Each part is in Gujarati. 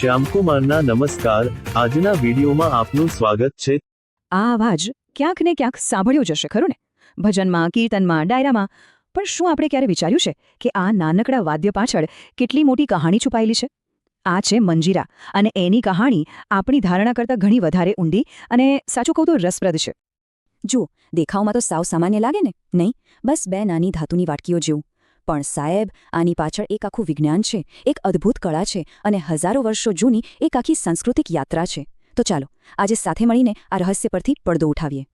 શ્યામકુમારના નમસ્કાર. આજના વિડીયોમાં આપનું સ્વાગત છે. આ અવાજ ક્યાંક ને ક્યાંક સાંભળ્યો જશે ખરું ને? ભજનમાં, કીર્તનમાં, ડાયરામાં. પણ શું આપણે ક્યારે વિચાર્યું છે કે આ નાનકડા વાદ્ય પાછળ કેટલી મોટી કહાણી છુપાયેલી છે? આ છે મંજીરા અને એની કહાણી આપણી ધારણા કરતાં ઘણી વધારે ઊંડી અને સાચું કહું તો રસપ્રદ છે. જુઓ, દેખાવમાં તો સાવ સામાન્ય લાગે ને? નહીં? બસ બે નાની ધાતુની વાટકીઓ જેવું. પણ સાહેબ, આની પાછળ એક આખું વિજ્ઞાન છે, એક અદ્ભુત કળા છે અને હજારો વર્ષો જૂની એક આખી સાંસ્કૃતિક યાત્રા છે. તો ચાલો, આજે સાથે મળીને આ રહસ્ય પરથી પડદો ઉઠાવીએ.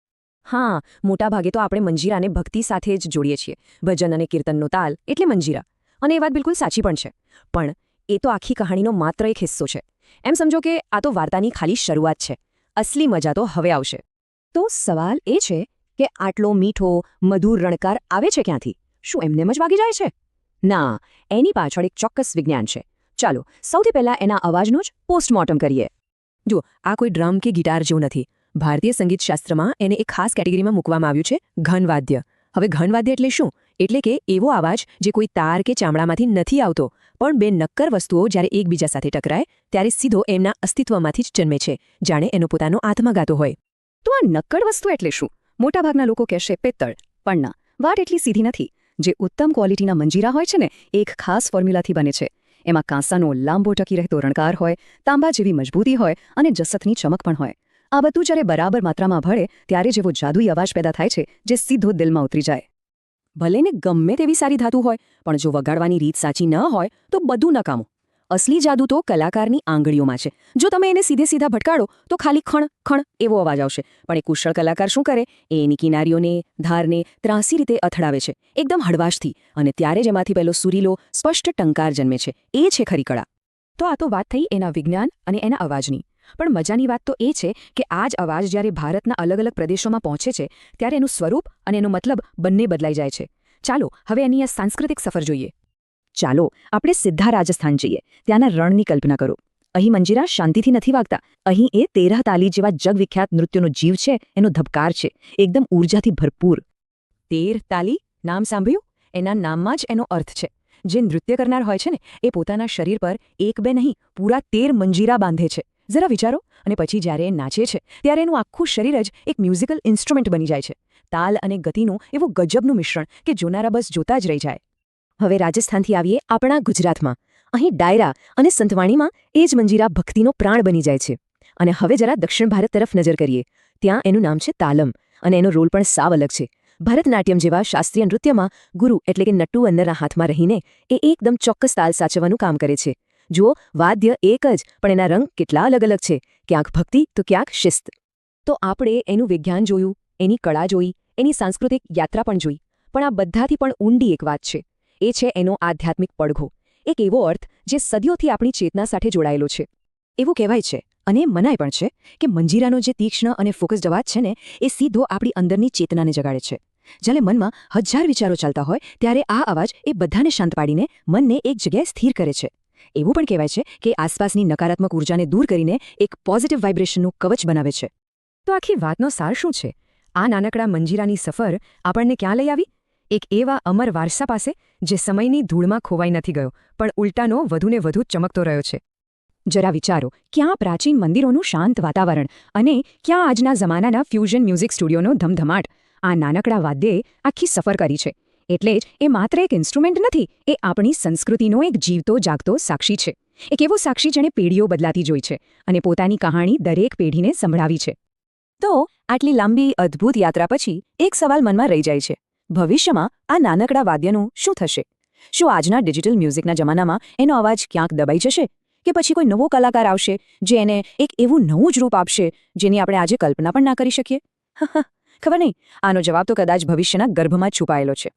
હા, મોટાભાગે તો આપણે મંજીરાને ભક્તિ સાથે જ જોડીએ છીએ. ભજન અને કીર્તનનો તાલ એટલે મંજીરા. અને એ વાત બિલકુલ સાચી પણ છે. પણ એ તો આખી કહાણીનો માત્ર એક હિસ્સો છે. એમ સમજો કે આ તો વાર્તાની ખાલી શરૂઆત છે. અસલી મજા તો હવે આવશે. તો સવાલ એ છે કે આટલો મીઠો, મધુર રણકાર આવે છે ક્યાંથી? શું એમને જ વાગી જાય છે? ના, એની પાછળ એક ચોક્કસ વિજ્ઞાન છે. ચાલો, સૌથી પહેલા એના અવાજનું જ પોસ્ટમોર્ટમ કરીએ. જુઓ, આ કોઈ ડ્રમ કે ગિટાર જેવું નથી. ભારતીય સંગીત શાસ્ત્રમાં એને એક ખાસ કેટેગરીમાં મૂકવામાં આવ્યું છે, ઘનવાદ્ય. હવે ઘનવાદ્ય એટલે શું? એટલે કે એવો અવાજ જે કોઈ તાર કે ચામડામાંથી નથી આવતો, પણ બે નક્કર વસ્તુઓ જ્યારે એકબીજા સાથે ટકરાય, ત્યારે સીધો એમના અસ્તિત્વમાંથી જ જન્મે છે, જાણે એનો પોતાનો આત્મગાતો હોય. તો આ નક્કડ વસ્તુ એટલે શું? મોટાભાગના લોકો કહેશે, પિત્તળ. પણ ના, વાત એટલી સીધી નથી. જે ઉત્તમ ક્વોલિટીના મંજીરા હોય છે ને, એક ખાસ ફોર્મ્યુલાથી બને છે. એમાં કાંસાનો લાંબો ટકી રહેતો રણકાર હોય, તાંબા જેવી મજબૂતી હોય અને જસતની ચમક પણ હોય. આ બધું જ્યારે બરાબર માત્રામાં ભળે, ત્યારે જેવો જાદુઈ અવાજ પેદા થાય છે, જે સીધો દિલમાં ઉતરી જાય. ભલે ને ગમે તેવી સારી ધાતુ હોય, પણ જો વગાડવાની રીત સાચી ન હોય, તો બધું નકામું. અસલી જાદુ તો કલાકારની આંગળીઓમાં છે. જો તમે એને સીધે સીધા ભટકાડો, તો ખાલી ખણ ખણ એવો અવાજ આવશે. પણ એ કુશળ કલાકાર શું કરે? એ એની કિનારીઓને, ધારને ત્રાસી રીતે અથડાવે છે. એકદમ હળવાશથી. અને ત્યારે જ એમાંથી પહેલો સુરીલો, સ્પષ્ટ ટંકાર જન્મે છે. એ છે ખરી કળા. તો આ તો વાત થઈ એના વિજ્ઞાન અને એના અવાજની. પણ મજાની વાત તો એ છે કે આ જ અવાજ જ્યારે ભારતના અલગ અલગ પ્રદેશોમાં પહોંચે છે, ત્યારે એનું સ્વરૂપ અને એનો મતલબ બંને બદલાઈ જાય છે. ચાલો, હવે એની આ સાંસ્કૃતિક સફર જોઈએ. ચાલો, આપણે સીધા રાજસ્થાન જઈએ. ત્યાંના રણની કલ્પના કરો. અહીં મંજીરા શાંતિથી નથી વાગતા. અહીં એ તેરહ તાલી જેવા જગવિખ્યાત નૃત્યનો જીવ છે, એનો ધબકાર છે. એકદમ ઊર્જાથી ભરપૂર. તેર તાલી? નામ સાંભળ્યું? એના નામમાં જ એનો અર્થ છે. જે નૃત્ય કરનાર હોય છે ને, એ પોતાના શરીર પર એક બે નહીં, પૂરા તેર મંજીરા બાંધે છે. જરા વિચારો, અને પછી જ્યારે એ નાચે છે, ત્યારે એનું આખું શરીર જ એક મ્યુઝિકલ ઇન્સ્ટ્રુમેન્ટ બની જાય છે. તાલ અને ગતિનું એવું ગજબનું મિશ્રણ કે જોનારા બસ જોતા જ રહી જાય. હવે રાજસ્થાનથી આવીએ આપણા ગુજરાતમાં. અહીં ડાયરા અને સંતવાણીમાં એ જ મંજીરા ભક્તિનો પ્રાણ બની જાય છે. અને હવે જરા દક્ષિણ ભારત તરફ નજર કરીએ. ત્યાં એનું નામ છે તાલમ અને એનો રોલ પણ સાવ અલગ છે. ભરતનાટ્યમ જેવા શાસ્ત્રીય નૃત્યમાં ગુરુ એટલે કે નટ્ટુ અંદરના હાથમાં રહીને એ એકદમ ચોક્કસ તાલ સાચવવાનું કામ કરે છે. જુઓ, વાદ્ય એક જ, પણ એના રંગ કેટલા અલગ અલગ છે. ક્યાંક ભક્તિ, તો ક્યાંક શિસ્ત. તો આપણે એનું વિજ્ઞાન જોયું, એની કળા જોઈ, એની સાંસ્કૃતિક યાત્રા પણ જોઈ. પણ આ બધાથી પણ ઊંડી એક વાત છે. એ છે એનો આધ્યાત્મિક પડઘો. એક એવો અર્થ જે સદીઓથી આપણી ચેતના સાથે જોડાયેલો છે. એવું કહેવાય છે અને મનાય પણ છે કે મંજીરાનો જે તીક્ષ્ણ અને ફોકસ્ડ અવાજ છે ને, એ સીધો આપણી અંદરની ચેતનાને જગાડે છે. જ્યારે મનમાં હજાર વિચારો ચાલતા હોય, ત્યારે આ અવાજ એ બધાને શાંત પાડીને મનને એક જગ્યાએ સ્થિર કરે છે. એવું પણ કહેવાય છે કે આસપાસની નકારાત્મક ઉર્જાને દૂર કરીને એક પોઝિટિવ વાઇબ્રેશનનું કવચ બનાવે છે. તો આખી વાતનો સાર શું છે? આ નાનકડા મંજીરાની સફર આપણને ક્યાં લઈ આવી? એક એવા અમર વારસા પાસે, જે સમયની ધૂળમાં ખોવાઈ નથી ગયો, પણ ઉલટાનો વધુને વધુ ચમકતો રહ્યો છે. જરા વિચારો, ક્યાં પ્રાચીન મંદિરોનું શાંત વાતાવરણ અને ક્યાં આજના જમાનાના ફ્યુઝન મ્યુઝિક સ્ટુડિયોનો ધમધમાટ. આ નાનકડા વાદ્યે આખી સફર કરી છે. એટલે જ એ માત્ર એક ઇન્સ્ટ્રુમેન્ટ નથી, એ આપણી સંસ્કૃતિનો એક જીવતો જાગતો સાક્ષી છે. એક એવો સાક્ષી જેણે પેઢીઓ બદલાતી જોઈ છે અને પોતાની કહાણી દરેક પેઢીને સંભળાવી છે. તો, આટલી લાંબી અદ્ભુત યાત્રા પછી એક સવાલ મનમાં રહી જાય છે. ભવિષ્યમાં આ નાનકડા વાદ્યનું શું થશે? શું આજના ડિજિટલ મ્યુઝિકના જમાનામાં એનો અવાજ ક્યાંક દબાઈ જશે? કે પછી કોઈ નવો કલાકાર આવશે જે એને એક એવું નવું જ રૂપ આપશે જેની આપણે આજે કલ્પના પણ ના કરી શકીએ? ખબર નહીં. આનો જવાબ તો કદાચ ભવિષ્યના ગર્ભમાં છુપાયેલો છે.